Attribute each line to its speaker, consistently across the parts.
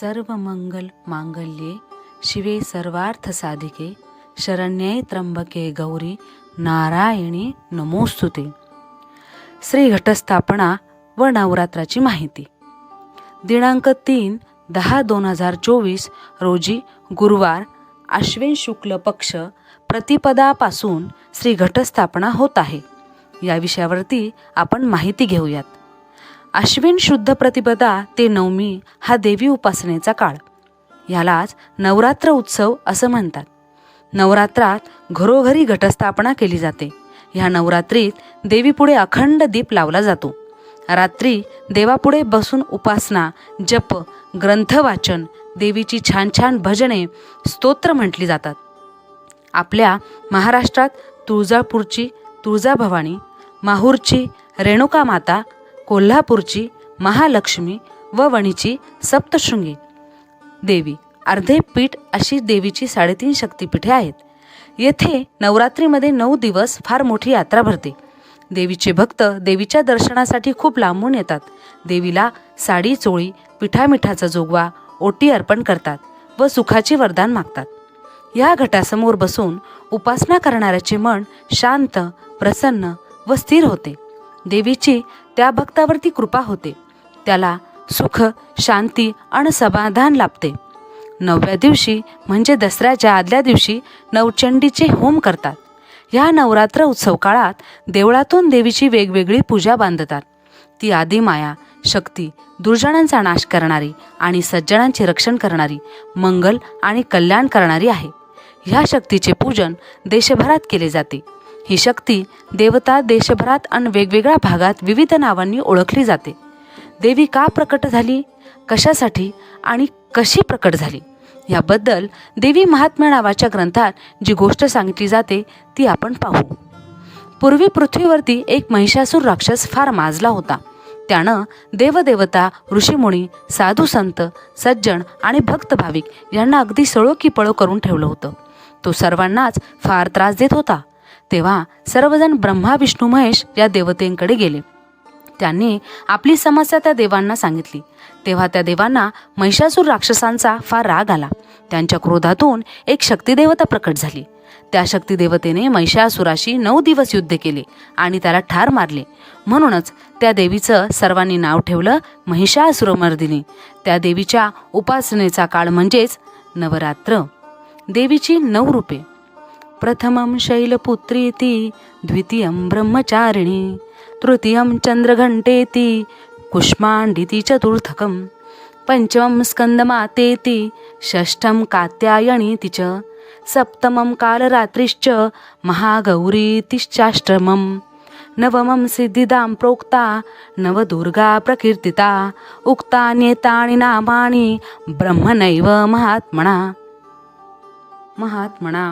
Speaker 1: सर्व मंगल मांगल्ये शिवे सर्वार्थ साधिके शरण्ये त्र्यंबके गौरी नारायणी नमोस्तुते. श्री घटस्थापना व नवरात्राची माहिती. दिनांक तीन दहा दोन हजार चोवीस रोजी गुरुवार आश्विन शुक्ल पक्ष प्रतिपदापासून श्री घटस्थापना होत आहे. या विषयावरती आपण माहिती घेऊयात. अश्विन शुद्ध प्रतिपदा ते नवमी हा देवी उपासनेचा काळ. यालाच नवरात्र उत्सव असं म्हणतात. नवरात्रात घरोघरी घटस्थापना केली जाते. ह्या नवरात्रीत देवीपुढे अखंड दीप लावला जातो. रात्री देवापुढे बसून उपासना जप ग्रंथ वाचन देवीची छान छान भजने स्तोत्र म्हटली जातात. आपल्या महाराष्ट्रात तुळजापूरची तुळजाभवानी माहूरची रेणुका माता कोल्हापूरची महालक्ष्मी व वणीची सप्तशृंगी. देवी अर्धे पीठ अशी देवीची साडेतीन शक्तिपीठे आहेत. येथे नवरात्रीमध्ये नऊ दिवस फार मोठी यात्रा भरते. देवीचे भक्त देवीच्या दर्शनासाठी खूप लांबून येतात. देवीला साडी चोळी पिठामिठाचा जोगवा ओटी अर्पण करतात व सुखाचे वरदान मागतात. या घटासमोर बसून उपासना करणाऱ्याचे मन शांत प्रसन्न व स्थिर होते. देवीची त्या भक्तावरती कृपा होते. त्याला सुख शांती आणि समाधान लाभते. नवव्या दिवशी म्हणजे दसऱ्याच्या आदल्या दिवशी नवचंडीचे होम करतात. ह्या नवरात्र उत्सव काळात देवळातून देवीची वेगवेगळी पूजा बांधतात. ती आदिमाया शक्ती दुर्जनांचा नाश करणारी आणि सज्जनांचे रक्षण करणारी मंगल आणि कल्याण करणारी आहे. ह्या शक्तीचे पूजन देशभरात केले जाते. ही शक्ती देवता देशभरात आणि वेगवेगळ्या भागात विविध नावांनी ओळखली जाते. देवी का प्रकट झाली? कशासाठी आणि कशी प्रकट झाली? याबद्दल देवी महात्म्य नावाच्या ग्रंथात जी गोष्ट सांगितली जाते ती आपण पाहू. पूर्वी पृथ्वीवरती एक महिषासूर राक्षस फार माजला होता. त्यानं देवदेवता ऋषीमुनी साधू संत सज्जन आणि भक्त भाविक यांना अगदी सळो की पळो करून ठेवलं होतं. तो सर्वांनाच फार त्रास देत होता. तेव्हा सर्वजण ब्रह्मा विष्णू महेश या देवतेंकडे गेले. त्यांनी आपली समस्या त्या देवांना सांगितली. तेव्हा त्या देवांना महिषासूर राक्षसांचा फार राग आला. त्यांच्या क्रोधातून एक शक्तिदेवता प्रकट झाली. त्या शक्तिदेवतेने महिषासुराशी नऊ दिवस युद्ध केले आणि त्याला ठार मारले. म्हणूनच त्या देवीचं सर्वांनी नाव ठेवलं महिषासुरमर्दिनी. त्या देवीच्या उपासनेचा काळ म्हणजेच नवरात्र. देवीची नऊ रूपे. प्रथमं शैलपुत्रीति द्वितीयं ब्रह्मचारिणी तृतीयं चन्द्रघण्टेति कुष्माण्डिति चतुर्थकं पञ्चमं स्कन्दमातेति षष्ठं कात्यायणीति च सप्तमं कालरात्रिश्च महागौरीतिश्चाष्टमं नवमं सिद्धिदां प्रोक्ता नवदुर्गा प्रकीर्तिता उक्तान्येतानि नामानि ब्रह्मनैव महात्मना। महात्मना।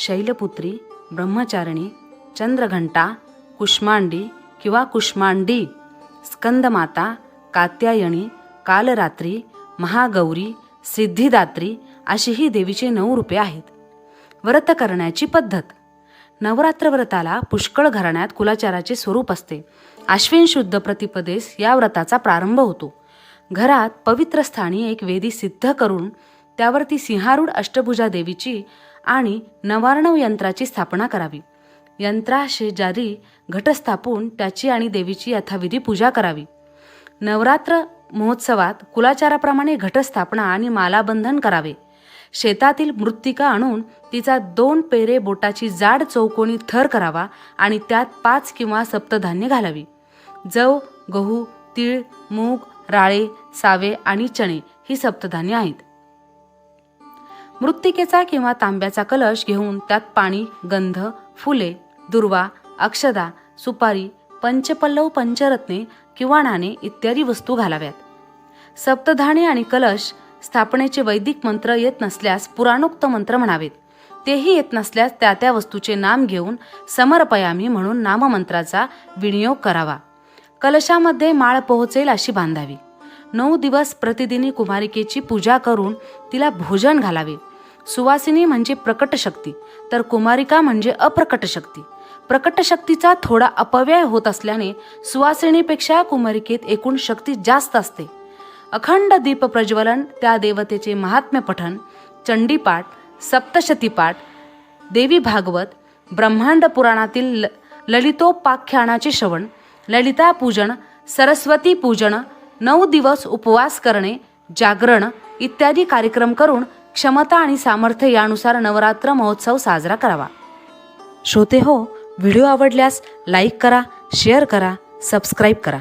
Speaker 1: शैलपुत्री ब्रह्मचारिणी चंद्रघंटा कुष्मांडी किंवा कुष्मांडी स्कंदमाता कात्यायणी कालरात्री महागौरी सिद्धिदात्री अशी ही देवीचे नऊ रूपे आहेत. व्रत करण्याची पद्धत. नवरात्र व्रताला पुष्कळ घराण्यात कुलाचाराचे स्वरूप असते. आश्विन शुद्ध प्रतिपदेस या व्रताचा प्रारंभ होतो. घरात पवित्र स्थानी एक वेदी सिद्ध करून त्यावरती सिंहारूढ अष्टभुजा देवीची आणि नवार्णव यंत्राची स्थापना करावी. यंत्राशेजारी घट स्थापून त्याची आणि देवीची यथाविधी पूजा करावी. नवरात्र महोत्सवात कुलाचाराप्रमाणे घटस्थापना आणि मालाबंधन करावे. शेतातील मृत्तिका आणून तिचा दोन पेरे बोटाची जाड चौकोनी थर करावा आणि त्यात पाच किंवा सप्तधान्य घालावी. जव गहू तीळ मूग राळे सावे आणि चणे ही सप्तधान्य आहेत. मृत्तिकेचा किंवा तांब्याचा कलश घेऊन त्यात पाणी गंध फुले दुर्वा अक्षदा सुपारी पंचपल्लव पंचरत्ने किंवा नाणे इत्यादी वस्तू घालाव्यात. सप्तधाने आणि कलश स्थापनेचे वैदिक मंत्र येत नसल्यास पुराणोक्त मंत्र म्हणावेत. तेही येत नसल्यास त्या त्या वस्तूचे नाम घेऊन समर्पयामी म्हणून नाममंत्राचा विनियोग करावा. कलशामध्ये माळ पोहोचेल अशी बांधावी. नऊ दिवस प्रतिदिनी कुमारिकेची पूजा करून तिला भोजन घालावे. सुवासिनी म्हणजे प्रकट शक्ती तर कुमारिका म्हणजे अप्रकट शक्ती. प्रकट शक्तीचा थोडा अपव्यय होत असल्याने सुवासिनीपेक्षा कुमारिकेत एकूण शक्ती जास्त असते. अखंड दीप प्रज्वलन त्या देवतेचे महात्म्य पठन चंडीपाठ सप्तशतीपाठ देवी भागवत ब्रह्मांड पुराणातील ल ललितोपाख्यानाचे श्रवण ललिता पूजन सरस्वती पूजन नऊ दिवस उपवास करणे जागरण इत्यादी कार्यक्रम करून क्षमता आणि सामर्थ्य यानुसार नवरात्र महोत्सव साजरा करावा. श्रोते हो व्हिडिओ आवडल्यास लाईक करा शेअर करा सबस्क्राईब करा.